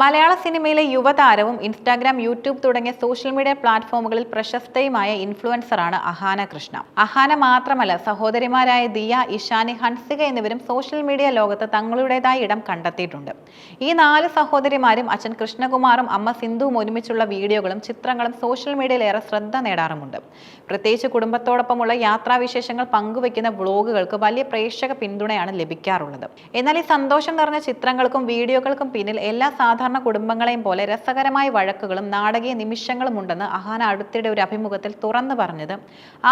മലയാള സിനിമയിലെ യുവതാരവും Instagram YouTube തുടങ്ങിയ സോഷ്യൽ മീഡിയ പ്ലാറ്റ്ഫോമുകളിൽ പ്രശസ്തയുമായ ഇൻഫ്ലുവൻസറാണ് അഹാന കൃഷ്ണ. അഹാന മാത്രമല്ല സഹോദരിമാരായ ദിയ ഇഷാനി ഹൻസിക എന്നിവരും സോഷ്യൽ മീഡിയ ലോകത്ത് തങ്ങളുടേതായ ഇടം കണ്ടെത്തിയിട്ടുണ്ട്. ഈ നാല് സഹോദരിമാരും അച്ഛൻ കൃഷ്ണകുമാറും അമ്മ സിന്ധുവും ഒരുമിച്ചുള്ള വീഡിയോകളും ചിത്രങ്ങളും സോഷ്യൽ മീഡിയയിൽ ഏറെ ശ്രദ്ധ നേടാറുമുണ്ട്. പ്രത്യേകിച്ച് കുടുംബത്തോടൊപ്പമുള്ള യാത്രാവിശേഷങ്ങൾ പങ്കുവയ്ക്കുന്ന വ്ളോഗുകൾക്ക് വലിയ പ്രേക്ഷക പിന്തുണയാണ് ലഭിക്കാറുള്ളത്. എന്നാൽ ഈ സന്തോഷം നിറഞ്ഞ ചിത്രങ്ങൾക്കും വീഡിയോകൾക്കും പിന്നിൽ എല്ലാ സാധാരണ കുടുംബങ്ങളെയും പോലെ രസകരമായ വഴക്കുകളും നാടകീയ നിമിഷങ്ങളും ഉണ്ടെന്ന് അഹാന അടുത്തിടെ ഒരു അഭിമുഖത്തിൽ തുറന്നു പറഞ്ഞത്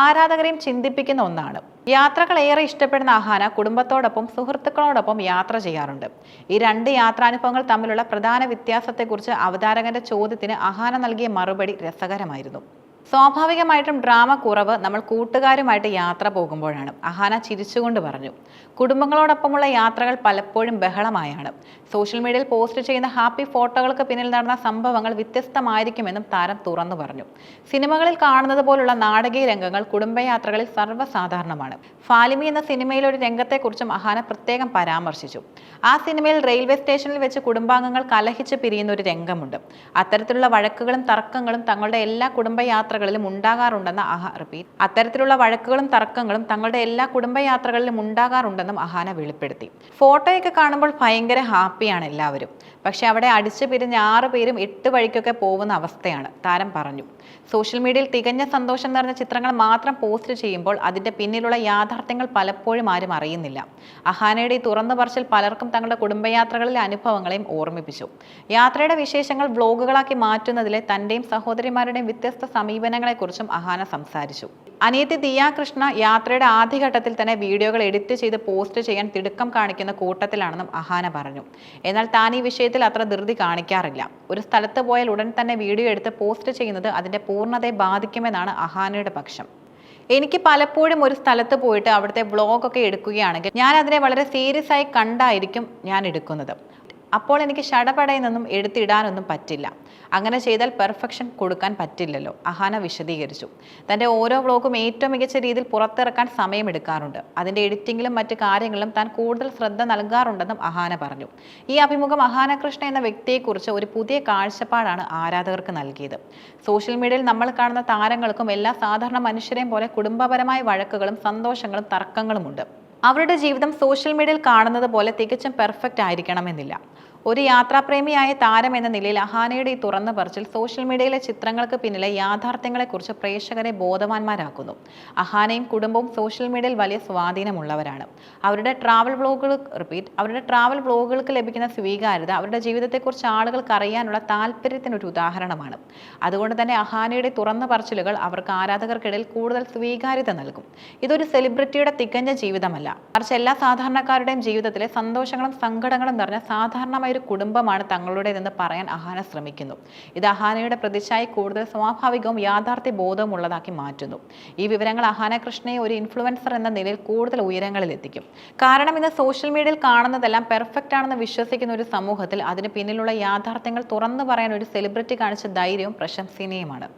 ആരാധകരെയും ചിന്തിപ്പിക്കുന്ന ഒന്നാണ്. യാത്രകൾ ഏറെ ഇഷ്ടപ്പെടുന്ന അഹാന കുടുംബത്തോടൊപ്പം സുഹൃത്തുക്കളോടൊപ്പം യാത്ര ചെയ്യാറുണ്ട്. ഈ രണ്ട് യാത്രാനുഭവങ്ങൾ തമ്മിലുള്ള പ്രധാന വ്യത്യാസത്തെക്കുറിച്ച് അവതാരകന്റെ ചോദ്യത്തിന് അഹാന നൽകിയ മറുപടി രസകരമായിരുന്നു. സ്വാഭാവികമായിട്ടും ഡ്രാമ കുറവ് നമ്മൾ കൂട്ടുകാരുമായിട്ട് യാത്ര പോകുമ്പോഴാണ്. അഹാന ചിരിച്ചുകൊണ്ട് പറഞ്ഞു കുടുംബങ്ങളോടൊപ്പമുള്ള യാത്രകൾ പലപ്പോഴും ബഹളമായാണ്. സോഷ്യൽ മീഡിയയിൽ പോസ്റ്റ് ചെയ്യുന്ന ഹാപ്പി ഫോട്ടോകൾക്ക് പിന്നിൽ നടന്ന സംഭവങ്ങൾ വ്യത്യസ്തമായിരിക്കുമെന്നും താരം തുറന്നു പറഞ്ഞു. സിനിമകളിൽ കാണുന്നത് പോലുള്ള നാടകീയ രംഗങ്ങൾ കുടുംബയാത്രകളിൽ സർവസാധാരണമാണ്. ഫാലിമി എന്ന സിനിമയിലെ ഒരു രംഗത്തെക്കുറിച്ചും അഹാന പ്രത്യേകം പരാമർശിച്ചു. ആ സിനിമയിൽ റെയിൽവേ സ്റ്റേഷനിൽ വെച്ച് കുടുംബാംഗങ്ങൾ കലഹിച്ച് പിരിയുന്ന ഒരു രംഗമുണ്ട്. അത്തരത്തിലുള്ള വഴക്കുകളും തർക്കങ്ങളും തങ്ങളുടെ എല്ലാ കുടുംബയാത്രകളിലും ഉണ്ടാകാറുണ്ടെന്ന് അഹ റിപ്പീറ്റ്. അത്തരത്തിലുള്ള വഴക്കുകളും തർക്കങ്ങളും തങ്ങളുടെ എല്ലാ കുടുംബയാത്രകളിലും ഉണ്ടാകാറുണ്ടെന്നും അഹാന വെളിപ്പെടുത്തി. ഫോട്ടോയൊക്കെ കാണുമ്പോൾ ഭയങ്കര ഹാപ്പിയാണ് എല്ലാവരും. പക്ഷെ അവിടെ അടിച്ചു പിരിഞ്ഞ് ആറ് പേരും എട്ട് വഴിക്കൊക്കെ പോകുന്ന അവസ്ഥയാണ് താരം പറഞ്ഞു. സോഷ്യൽ മീഡിയയിൽ തികഞ്ഞ സന്തോഷം നിറഞ്ഞ ചിത്രങ്ങൾ മാത്രം പോസ്റ്റ് ചെയ്യുമ്പോൾ അതിന്റെ പിന്നിലുള്ള യാഥാർത്ഥ്യങ്ങൾ പലപ്പോഴും ആരും അറിയുന്നില്ല. അഹാനയുടെ ഈ തുറന്നു പറച്ചിൽ പലർക്കും തങ്ങളുടെ കുടുംബയാത്രകളിലെ അനുഭവങ്ങളെയും ഓർമ്മിപ്പിച്ചു. യാത്രയുടെ വിശേഷങ്ങൾ വ്ലോഗുകളാക്കി മാറ്റുന്നതിലെ തന്റെയും സഹോദരിമാരുടെയും വ്യത്യസ്ത സമീപനങ്ങളെക്കുറിച്ചും അഹാന സംസാരിച്ചു. അനിയത്തി ദിയ കൃഷ്ണ യാത്രയുടെ ആദ്യഘട്ടത്തിൽ തന്നെ വീഡിയോകൾ എഡിറ്റ് ചെയ്ത് പോസ്റ്റ് ചെയ്യാൻ തിടുക്കം കാണിക്കുന്ന കൂട്ടത്തിലാണെന്നും അഹാന പറഞ്ഞു. എന്നാൽ താൻ ഈ വിഷയത്തിൽ അത്ര ധൃതി കാണിക്കാറില്ല. ഒരു സ്ഥലത്ത് പോയാൽ ഉടൻ തന്നെ വീഡിയോ എടുത്ത് പോസ്റ്റ് ചെയ്യുന്നത് അതിന്റെ പൂർണതയെ ബാധിക്കുമെന്നാണ് അഹാനയുടെ പക്ഷം. എനിക്ക് പലപ്പോഴും ഒരു സ്ഥലത്ത് പോയിട്ട് അവിടുത്തെ വ്ളോഗൊക്കെ എടുക്കുകയാണെങ്കിൽ ഞാൻ അതിനെ വളരെ സീരിയസ് ആയി കണ്ടായിരിക്കും ഞാൻ എടുക്കുന്നത്. അപ്പോൾ എനിക്ക് ഷടപടയിൽ നിന്നും എടുത്തിടാനൊന്നും പറ്റില്ല. അങ്ങനെ ചെയ്താൽ പെർഫെക്ഷൻ കൊടുക്കാൻ പറ്റില്ലല്ലോ. അഹാന വിശദീകരിച്ചു. തന്റെ ഓരോ വ്ളോഗും ഏറ്റവും മികച്ച രീതിയിൽ പുറത്തിറക്കാൻ സമയമെടുക്കാറുണ്ട് അതിന്റെ എഡിറ്റിങ്ങിലും മറ്റ് കാര്യങ്ങളിലും താൻ കൂടുതൽ ശ്രദ്ധ നൽകാറുണ്ടെന്നും അഹാന പറഞ്ഞു. ഈ അഭിമുഖം അഹാന കൃഷ്ണ എന്ന വ്യക്തിയെക്കുറിച്ച് ഒരു പുതിയ കാഴ്ചപ്പാടാണ് ആരാധകർക്ക് നൽകിയത്. സോഷ്യൽ മീഡിയയിൽ നമ്മൾ കാണുന്ന താരങ്ങൾക്കും എല്ലാ സാധാരണ മനുഷ്യരെയും പോലെ കുടുംബപരമായ വഴക്കുകളും സന്തോഷങ്ങളും തർക്കങ്ങളുമുണ്ട്. അവരുടെ ജീവിതം സോഷ്യൽ മീഡിയയിൽ കാണുന്നത് പോലെ തികച്ചും പെർഫെക്റ്റ് ആയിരിക്കണമെന്നില്ല. ഒരു യാത്രാപ്രേമിയായ താരം എന്ന നിലയിൽ അഹാനയുടെ ഈ തുറന്ന പറച്ചിൽ സോഷ്യൽ മീഡിയയിലെ ചിത്രങ്ങൾക്ക് പിന്നിലെ യാഥാർത്ഥ്യങ്ങളെക്കുറിച്ച് പ്രേക്ഷകരെ ബോധവാന്മാരാക്കുന്നു. അഹാനയും കുടുംബവും സോഷ്യൽ മീഡിയയിൽ വലിയ സ്വാധീനമുള്ളവരാണ്. അവരുടെ ട്രാവൽ വ്ളോഗുകൾ റിപ്പീറ്റ് അവരുടെ ട്രാവൽ വ്ളോഗുകൾക്ക് ലഭിക്കുന്ന സ്വീകാര്യത അവരുടെ ജീവിതത്തെക്കുറിച്ച് ആളുകൾക്ക് അറിയാനുള്ള താല്പര്യത്തിനൊരു ഉദാഹരണമാണ്. അതുകൊണ്ട് തന്നെ അഹാനയുടെ തുറന്ന പറച്ചിലുകൾ അവർക്ക് ആരാധകർക്കിടയിൽ കൂടുതൽ സ്വീകാര്യത നൽകും. ഇതൊരു സെലിബ്രിറ്റിയുടെ തികഞ്ഞ ജീവിതമല്ല. മറിച്ച് എല്ലാ സാധാരണക്കാരുടെയും ജീവിതത്തിലെ സന്തോഷങ്ങളും സങ്കടങ്ങളും നിറഞ്ഞ സാധാരണമായ ഒരു കുടുംബമാണ് തങ്ങളുടേതെന്ന് പറയാൻ അഹാന ശ്രമിക്കുന്നു. ഇത് അഹാനയുടെ പ്രതിച്ഛായി കൂടുതൽ സ്വാഭാവികവും യാഥാർത്ഥ്യ ബോധവും ഉള്ളതാക്കി മാറ്റുന്നു. ഈ വിവരങ്ങൾ അഹാന കൃഷ്ണയെ ഒരു ഇൻഫ്ലുവൻസർ എന്ന നിലയിൽ കൂടുതൽ ഉയരങ്ങളിൽ എത്തിക്കും കാരണം ഇന്ന് സോഷ്യൽ മീഡിയയിൽ കാണുന്നതെല്ലാം പെർഫെക്റ്റ് ആണെന്ന് വിശ്വസിക്കുന്ന ഒരു സമൂഹത്തിൽ അതിന് പിന്നിലുള്ള യാഥാർത്ഥ്യങ്ങൾ തുറന്നു പറയാൻ ഒരു സെലിബ്രിറ്റി കാണിച്ച ധൈര്യവും പ്രശംസനീയമാണ്.